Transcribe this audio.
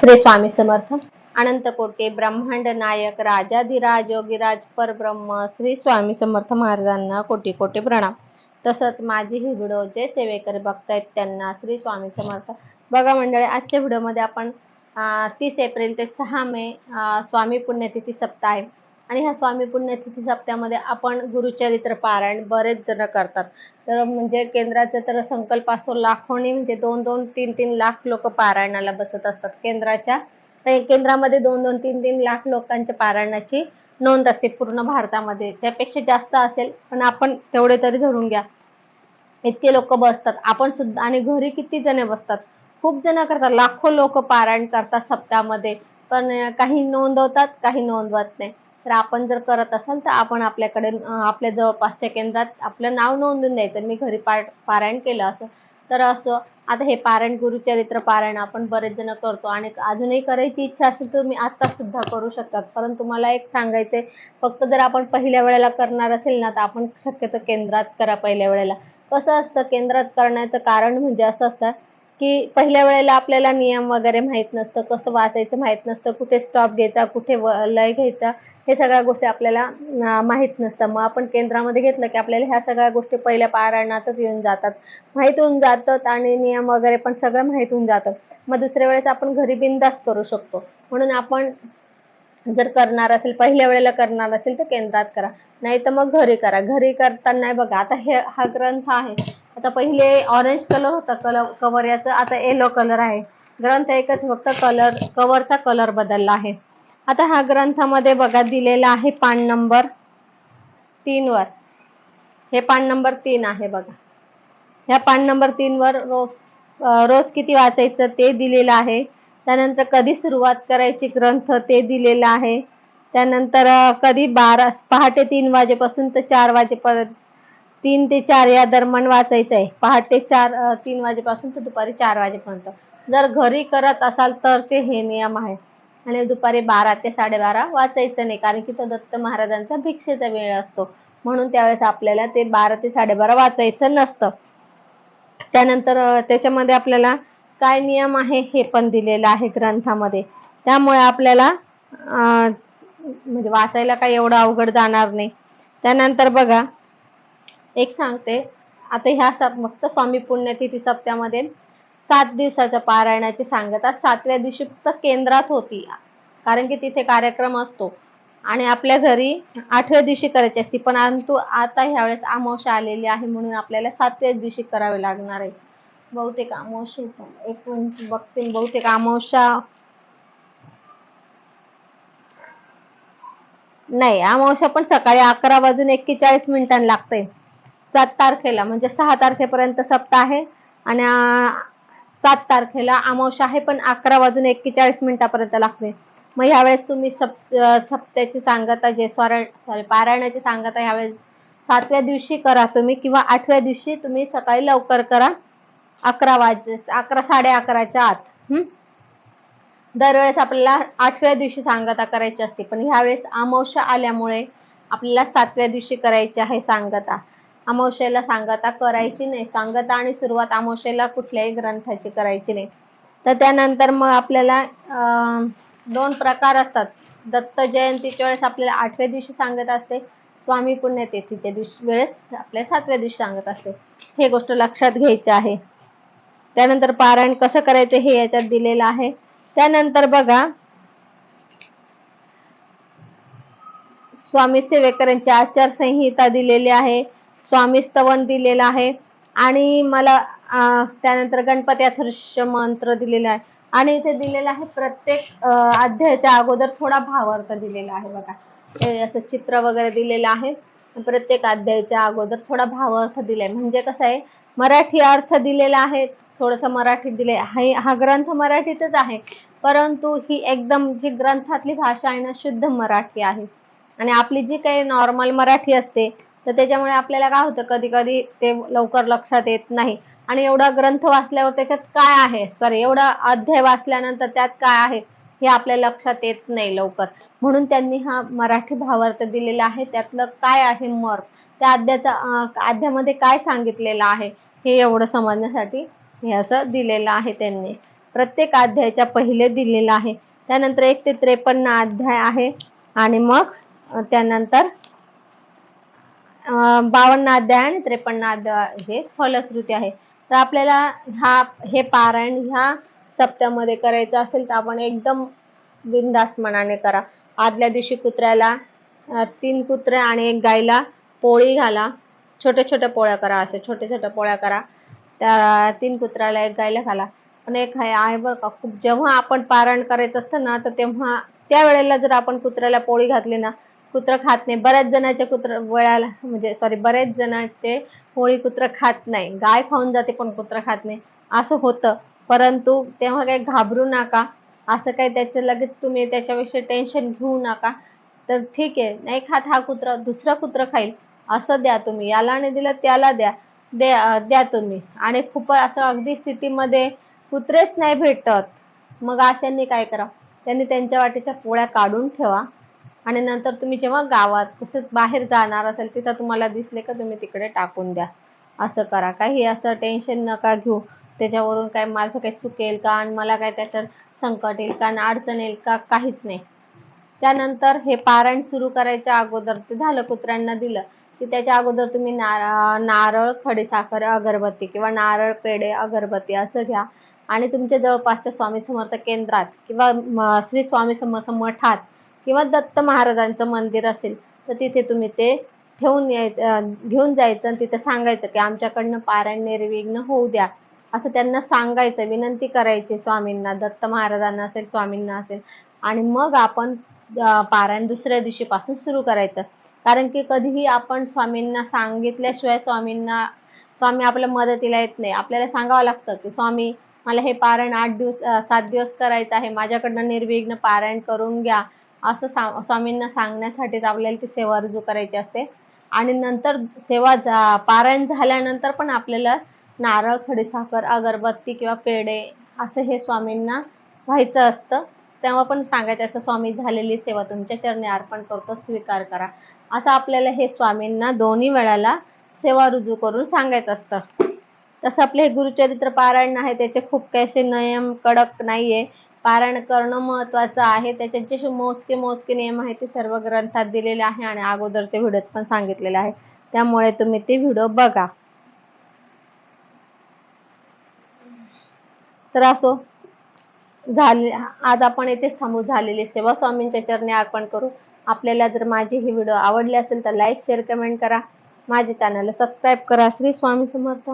श्री स्वामी समर्थ. अनंत कोटे ब्रह्मांड नायक राजाधिराज योगीराज परब्रह्म श्री स्वामी समर्थ महाराजांना कोटी कोटी प्रणाम. तसंच माझे हे व्हिडिओ जे सेवेकरी बघतायत त्यांना श्री स्वामी समर्थ. बघा मंडळी आजच्या व्हिडिओमध्ये आपण तीस एप्रिल ते सहा मे स्वामी पुण्यतिथी सप्ताह आहे. आणि ह्या स्वामी पुण्यतिथी सप्त्यामध्ये आपण गुरुचरित्र पारायण बरेच जण करतात. तर म्हणजे केंद्राचा तर संकल्प असतो लाखोनी म्हणजे दोन दोन तीन तीन लाख लोक पारायणाला बसत असतात. केंद्राच्या केंद्रामध्ये दोन दोन तीन तीन लाख लोकांच्या पारायणाची नोंद असते पूर्ण भारतामध्ये. त्यापेक्षा जास्त असेल पण आपण तेवढे तरी धरून घ्या. इतके लोक बसतात. आपण सुद्धा आणि घरी किती जण बसतात? खूप जण करतात. लाखो लोक पारायण करतात सप्ताहामध्ये. पण काही नोंदवतात काही नोंदवत नाही. तर आपण जर करत असाल तर आपण आपल्याकडे आपल्या जवळपासच्या केंद्रात आपलं नाव नोंदून द्यायचं. मी घरी पा पारायण केलं असं. तर असं आता हे पारायण गुरुचरित्र पारायण आपण बरेच जण करतो आणि अजूनही करायची इच्छा असेल तर तुम्ही आता सुद्धा करू शकतात. परंतु मला एक सांगायचंय फक्त जर आपण पहिल्या वेळेला करणार असेल ना तर आपण शक्यतो केंद्रात करा पहिल्या वेळेला. कसं असतं केंद्रात करण्याचं कारण म्हणजे असं असतं की पहिल्या वेळेला आपल्याला नियम वगैरे माहीत नसतं कसं वाचायचं माहीत नसतं कुठे स्टॉप घ्यायचा कुठे लय घ्यायचा. हे सगळ्या गोष्टी आपल्याला माहीत नसतं मग आपण केंद्रामध्ये घेतलं की आपल्याला ह्या सगळ्या गोष्टी पहिल्या पारायणातच येऊन जातात. माहीत होऊन जातात आणि नियम वगैरे पण सगळं माहीत होऊन जातं. मग दुसऱ्या वेळेस आपण घरी बिंदास करू शकतो. म्हणून आपण जर करणार असेल पहिल्या वेळेला करणार असेल तर केंद्रात करा. नाही तर मग घरी करा. घरी करताना बघा. आता हे हा ग्रंथ आहे. आता पहिले ऑरेंज कलर होता. कलर कवर याचा. आता येलो कलर आहे. ग्रंथ एकच फक्त कलर कवरचा कलर बदलला आहे. आता हा ग्रंथामध्ये बघा दिलेला आहे पान नंबर तीन वर. हे पान नंबर तीन आहे बघा. ह्या पान नंबर तीन वर रोज रोज किती वाचायचं ते दिलेलं आहे. त्यानंतर कधी सुरुवात करायची ग्रंथ ते दिलेलं आहे. त्यानंतर कधी बारा पहाटे तीन वाजेपासून तर चार वाजेपर्यंत तीन ते चार या दरम्यान वाचायचं आहे. पहाटे चार तीन वाजेपासून तर दुपारी चार वाजेपर्यंत. जर घरी करत असाल तरचे हे नियम आहे आणि दुपारी बारा ते साडेबारा वाचायचं नाही कारण की तो दत्त महाराजांचा भिक्षेचा वेळ असतो. म्हणून त्यावेळेस आपल्याला ते बारा ते साडेबारा वाचायचं नसतं. त्यानंतर त्याच्यामध्ये आपल्याला काय नियम आहे हे पण दिलेलं आहे ग्रंथामध्ये. त्यामुळे आपल्याला म्हणजे वाचायला काही एवढं अवघड जाणार नाही. त्यानंतर बघा एक सांगते. आता ह्या फक्त स्वामी पुण्यतिथी सप्त्यामध्ये सात दिवसाच्या पारायणाची सांगतात सातव्या दिवशी फक्त केंद्रात होती. कारण की तिथे कार्यक्रम असतो. आणि आपल्या घरी आठव्या दिवशी करायची असती. पण परंतु आता ह्यावेळेस अमावस्या आलेली आहे म्हणून आपल्याला सातव्याच दिवशी करावे लागणार आहे. बहुतेक अमावस्या एक मिनिट बघते. बहुतेक अमावस्या नाही अमावस्या पण सकाळी अकरा वाजून एक्केचाळीस मिनिटांना लागते. सात तारखेला म्हणजे सहा तारखेपर्यंत सप्ताह आहे. आणि सात तारखेला. अमावश्या आहे पण अकरा वाजून एक्केचाळीस मिनिटापर्यंत लागते. मग ह्यावेळेस तुम्ही सप सप्त्याची सांगता जे सॉरी सॉरी पारायणाची सांगता ह्यावेळेस. सातव्या दिवशी करा तुम्ही किंवा आठव्या दिवशी तुम्ही सकाळी लवकर करा. अकरा वाजे अकरा साडे अकराच्या आत. हम्म दरवेळेस आपल्याला आठव्या दिवशी सांगता करायची असते पण ह्यावेळेस अमावस्या आल्यामुळे आपल्याला सातव्या दिवशी करायची आहे सांगता. अमावस्येला सांगता करायची नाही. सांगता आणि सुरुवात अमावस्येला कुठल्याही ग्रंथाची करायची नाही. तर त्यानंतर मग आपल्याला दोन प्रकार असतात. दत्त जयंतीच्या वेळेस आपल्याला आठव्या दिवशी सांगत असते. स्वामी पुण्यतिथीच्या दिवशी वेळेस आपल्या सातव्या दिवशी सांगत असते. हे गोष्ट लक्षात घ्यायची आहे. त्यानंतर पारायण कसं करायचं हे याच्यात दिलेलं आहे. त्यानंतर बघा स्वामी सेवेकरांची आचारसंहिता दिलेली आहे. स्वामी स्तवन दिलेलं आहे. आणि मला त्यानंतर गणपती अथर्ष मंत्र दिलेला आहे. आणि इथे दिलेला आहे प्रत्येक अध्यायाच्या अगोदर थोडा भावार्थ दिलेला आहे बघा. असं चित्र वगैरे दिलेलं आहे. प्रत्येक अध्यायाच्या अगोदर थोडा भावार्थ दिलाय. म्हणजे कसं आहे मराठी अर्थ दिलेला आहे. थोडस मराठीत दिले हा ग्रंथ मराठीतच आहे. परंतु ही एकदम जी ग्रंथातली भाषा आहे ना शुद्ध मराठी आहे. आणि आपली जी काही नॉर्मल मराठी असते तर त्याच्यामुळे आपल्याला काय होतं कधी कधी ते लवकर लक्षात येत नाही. आणि एवढा ग्रंथ वाचल्यावर त्याच्यात काय आहे? सॉरी एवढा अध्याय वाचल्यानंतर त्यात काय आहे? हे आपल्या लक्षात येत नाही लवकर. म्हणून त्यांनी हा मराठी भावार्थ दिलेला आहे. त्यातलं काय आहे मर्म? त्या अध्याचा अध्यामध्ये काय सांगितलेलं आहे? हे एवढं समजण्यासाठी हे असं दिलेलं आहे त्यांनी. प्रत्येक अध्यायाच्या पहिले दिलेलं आहे. त्यानंतर एक ते त्रेपन्न अध्याय आहे. आणि मग त्यानंतर बावन्न अध्याय आणि त्रेपन्न अध्याय हे फलश्रुती आहे. तर आपल्याला हा हे पारायण ह्या सप्त्यामध्ये करायचं असेल तर आपण एकदम बिंदास मनाने करा. आदल्या दिवशी कुत्र्याला तीन कुत्रे आणि एक गायला पोळी घाला. छोट्या छोट्या पोळ्या करा अशा छोट्या छोट्या पोळ्या करा. त्या तीन कुत्र्याला एक गायला घाला. पण एक आहे आहे बरं का खूप जेव्हा आपण पारायण करायचं असतं ना तर तेव्हा त्या वेळेला जर आपण कुत्र्याला पोळी घातली ना कुत्रं खात नाही. बऱ्याच जणांचे कुत्र वळाला म्हणजे सॉरी बऱ्याच जणांचे पोळी कुत्रं खात नाही. गाय खाऊन जाते पण कुत्रं खात नाही. असं होतं. परंतु तेव्हा काही घाबरू नका. असं काही त्याचं लगेच तुम्ही त्याच्याविषयी टेन्शन घेऊ नका. तर ठीक आहे. नाही खात हा कुत्रा दुसरा कुत्र खाईल. असं द्या तुम्ही. याला नाही दिलं त्याला द्या. दे द्या तुम्ही. आणि खूप असं अगदी सिटीमध्ये कुत्रेच नाही भेटत. मग अशांनी काय करा त्यांनी त्यांच्या वाटेच्या पोळ्या काढून ठेवा. आणि नंतर तुम्ही जेव्हा गावात तसेच बाहेर जाणार असेल तिथं तुम्हाला दिसले का तुम्ही तिकडे टाकून द्या. असं करा. काही असं टेन्शन नका घेऊ. त्याच्यावरून काय माझं काही चुकेल का आणि मला काय त्याच्यात संकट येईल का आणि अडचण येईल का काहीच नाही. त्यानंतर हे पारायण सुरू करायच्या अगोदर ते झालं कुत्र्यांना दिलं की त्याच्या अगोदर तुम्ही नारळ नारळ खडीसाखर अगरबत्ती किंवा नारळ पेढे अगरबत्ती असं घ्या. आणि तुमच्या जवळपासच्या स्वामी समर्थ केंद्रात किंवा श्री स्वामी समर्थ मठात किंवा दत्त महाराजांचं मंदिर असेल तर तिथे तुम्ही ते ठेवून यायचं घेऊन जायचं आणि तिथे सांगायचं की आमच्याकडनं पारायण निर्विघ्न होऊ द्या. असं त्यांना सांगायचं विनंती करायची स्वामींना दत्त महाराजांना असेल स्वामींना असेल. आणि मग आपण पारायण दुसऱ्या दिवशीपासून सुरू करायचं. कारण की कधीही आपण स्वामींना सांगितल्याशिवाय स्वामींना स्वामी आपल्या मदतीला येत नाही. आपल्याला सांगावं लागतं की स्वामी मला हे पारायण आठ दिवस सात दिवस करायचं आहे. माझ्याकडनं निर्विघ्न पारायण करून घ्या. असं सा स्वामींना सांगण्यासाठीच आपल्याला ती सेवा रुजू करायची असते. आणि नंतर सेवा जा पारायण झाल्यानंतर पण आपल्याला नारळ खडीसाखर अगरबत्ती किंवा पेढे असं हे स्वामींना व्हायचं असतं. तेव्हा पण सांगायचं असतं स्वामी झालेली सेवा तुमच्या चरणी अर्पण करतो स्वीकार करा. असं आपल्याला हे स्वामींना दोन्ही वेळाला सेवा रुजू करून सांगायचं असतं. तसं आपले हे गुरुचरित्र पारायण आहे त्याचे खूप काही असे नियम कडक नाहीये. पारायण करणं महत्वाचं आहे. त्याच्यात जे मोजके मोजके नियम आहेत ते सर्व ग्रंथात दिलेले आहे आणि अगोदरच्या व्हिडिओत पण सांगितलेले आहे. त्यामुळे तुम्ही ते व्हिडिओ बघा. तर असो झाले आज आपण येथेच थांबू. झालेली सेवा स्वामींच्या चरणी अर्पण करू. आपल्याला जर माझी ही व्हिडिओ आवडली असेल तर लाईक शेअर कमेंट करा. माझे चॅनलला सबस्क्राईब करा. श्री स्वामी समर्थ.